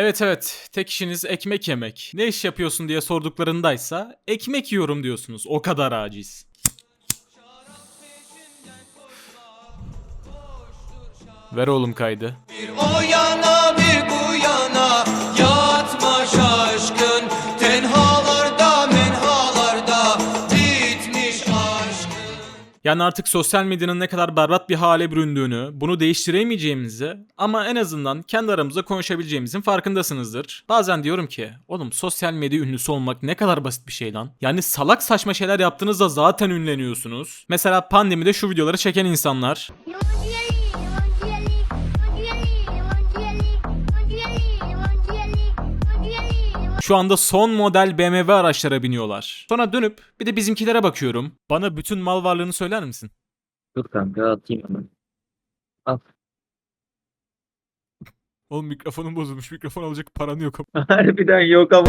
Evet evet tek işiniz ekmek yemek. Ne iş yapıyorsun diye sorduklarındaysa ekmek yiyorum diyorsunuz. O kadar aciz. Ver oğlum kaydı. Bir Yani artık sosyal medyanın ne kadar berbat bir hale büründüğünü, bunu değiştiremeyeceğimizi ama en azından kendi aramızda konuşabileceğimizin farkındasınızdır. Bazen diyorum ki, oğlum sosyal medya ünlüsü olmak ne kadar basit bir şey lan. Yani salak saçma şeyler yaptığınızda zaten ünleniyorsunuz. Mesela pandemide şu videoları çeken insanlar. Şu anda son model BMW araçlara biniyorlar. Sonra dönüp bir de bizimkilere bakıyorum. Bana bütün mal varlığını söyler misin? Dur kanka atayım hemen. Al. Oğlum mikrofonum bozulmuş. Mikrofon alacak paran yok. Harbiden yok ama.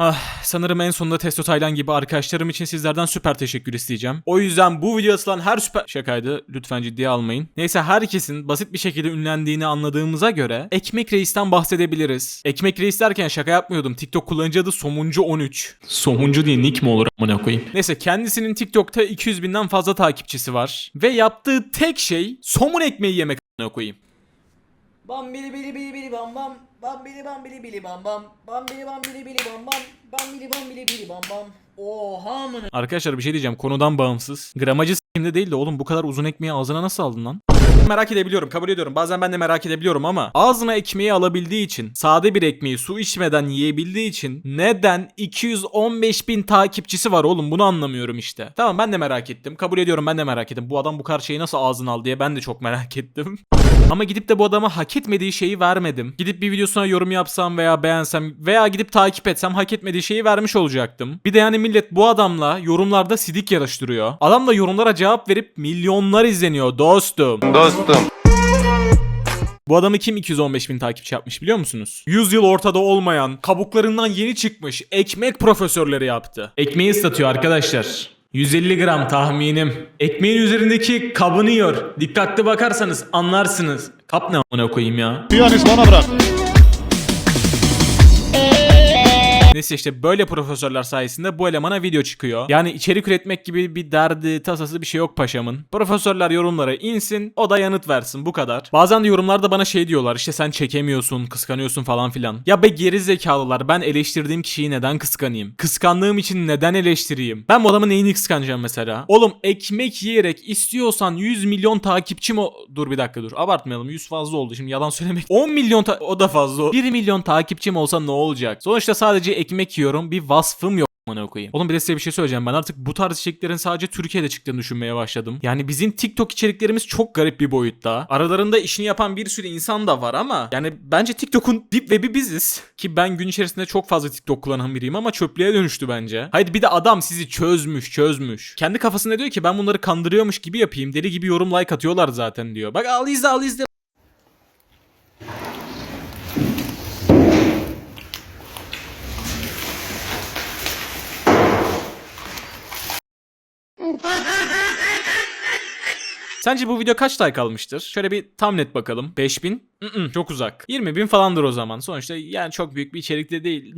Ah, sanırım en sonunda Testo Taylan gibi arkadaşlarım için sizlerden süper teşekkür isteyeceğim. O yüzden bu video atılan her süper... Şakaydı lütfen ciddiye almayın. Neyse herkesin basit bir şekilde ünlendiğini anladığımıza göre Ekmek Reis'ten bahsedebiliriz. Ekmek Reis derken şaka yapmıyordum. TikTok kullanıcı adı Somuncu13. Somuncu diye nick mi olur amına koyayım? Neyse kendisinin TikTok'ta 200 binden fazla takipçisi var. Ve yaptığı tek şey somun ekmeği yemek amına koyayım. Bam bili bili bili bili bam bam. Bam bili bam bili bili bam bam. Bam bili bam bili bili bam bam. Bam bili bam bili bili bam bam. Oha amına. Arkadaşlar bir şey diyeceğim konudan bağımsız. Gramajı s**imde değil de oğlum bu kadar uzun ekmeği ağzına nasıl aldın lan? Merak edebiliyorum kabul ediyorum bazen ben de merak edebiliyorum ama ağzına ekmeği alabildiği için sade bir ekmeği su içmeden yiyebildiği için neden 215 bin takipçisi var oğlum bunu anlamıyorum işte. Tamam ben de merak ettim kabul ediyorum ben de merak ettim bu adam bu kadar şeyi nasıl ağzına aldı diye ben de çok merak ettim. Ama gidip de bu adama hak etmediği şeyi vermedim. Gidip bir videosuna yorum yapsam veya beğensem veya gidip takip etsem hak etmediği şeyi vermiş olacaktım. Bir de yani millet bu adamla yorumlarda sidik yarıştırıyor. Adam da yorumlara cevap verip milyonlar izleniyor dostum. Dostum. Bu adamı kim 215 bin takipçi yapmış biliyor musunuz? 100 yıl ortada olmayan, kabuklarından yeni çıkmış ekmek profesörleri yaptı. Ekmeği ıslatıyor arkadaşlar. 150 gram tahminim. Ekmeğin üzerindeki kabını yiyor. Dikkatli bakarsanız anlarsınız. Kap ne amına koyayım ya? Piyanist bana bırak. Neyse işte böyle profesörler sayesinde bu elemana video çıkıyor. Yani içerik üretmek gibi bir derdi, tasası bir şey yok paşamın. Profesörler yorumlara insin, o da yanıt versin bu kadar. Bazen de yorumlarda bana şey diyorlar işte sen çekemiyorsun, kıskanıyorsun falan filan. Ya be geri zekalılar ben eleştirdiğim kişiyi neden kıskanayım? Kıskandığım için neden eleştireyim? Ben bu adamın neyini kıskanacağım mesela? Oğlum ekmek yiyerek istiyorsan 100 milyon takipçim o... Dur bir dakika dur abartmayalım 100 fazla oldu şimdi yalan söylemek. 10 milyon ta- o da fazla. 1 milyon takipçim olsa ne olacak? Sonuçta sadece ekmek yiyorum bir vasfım yok. Amına koyayım. Oğlum bir de size bir şey söyleyeceğim. Ben artık bu tarz içeriklerin sadece Türkiye'de çıktığını düşünmeye başladım. Yani bizim TikTok içeriklerimiz çok garip bir boyutta. Aralarında işini yapan bir sürü insan da var ama yani bence TikTok'un deep web'i biziz. Ki ben gün içerisinde çok fazla TikTok kullanan biriyim ama çöplüğe dönüştü bence. Haydi bir de adam sizi çözmüş çözmüş. Kendi kafasında diyor ki ben bunları kandırıyormuş gibi yapayım. Deli gibi yorum like atıyorlar zaten diyor. Bak al izle al izle. Sence bu video kaç like almıştır? Şöyle bir tam net bakalım. 5000? Mm-mm, çok uzak. 20 bin falandır o zaman. Sonuçta yani çok büyük bir içerikte değil.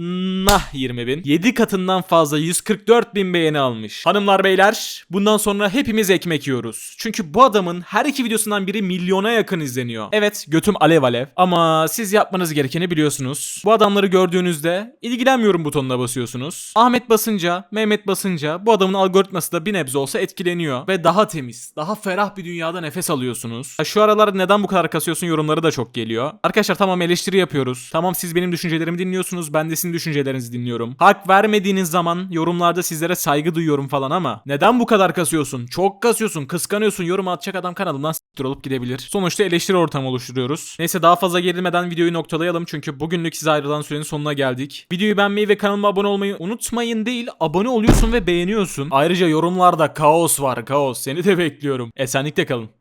Nah 20 bin. 7 katından fazla 144 bin beğeni almış. Hanımlar beyler bundan sonra hepimiz ekmek yiyoruz. Çünkü bu adamın her iki videosundan biri milyona yakın izleniyor. Evet götüm alev alev. Ama siz yapmanız gerekeni biliyorsunuz. Bu adamları gördüğünüzde ilgilenmiyorum butonuna basıyorsunuz. Ahmet basınca, Mehmet basınca bu adamın algoritması da bir nebze olsa etkileniyor. Ve daha temiz, daha ferah bir dünyada nefes alıyorsunuz. Şu aralar neden bu kadar kasıyorsun yorumları da çok geliyor. Arkadaşlar tamam eleştiri yapıyoruz. Tamam siz benim düşüncelerimi dinliyorsunuz. Ben de sizin düşüncelerinizi dinliyorum. Hak vermediğiniz zaman yorumlarda sizlere saygı duyuyorum falan ama neden bu kadar kasıyorsun? Çok kasıyorsun, kıskanıyorsun. Yorum atacak adam kanalımdan s**tir olup gidebilir. Sonuçta eleştiri ortamı oluşturuyoruz. Neyse daha fazla gerilmeden videoyu noktalayalım çünkü bugünlük size ayrılan sürenin sonuna geldik. Videoyu beğenmeyi ve kanalıma abone olmayı unutmayın değil, abone oluyorsun ve beğeniyorsun. Ayrıca yorumlarda kaos var, kaos. Seni de bekliyorum. Esenlikle kalın.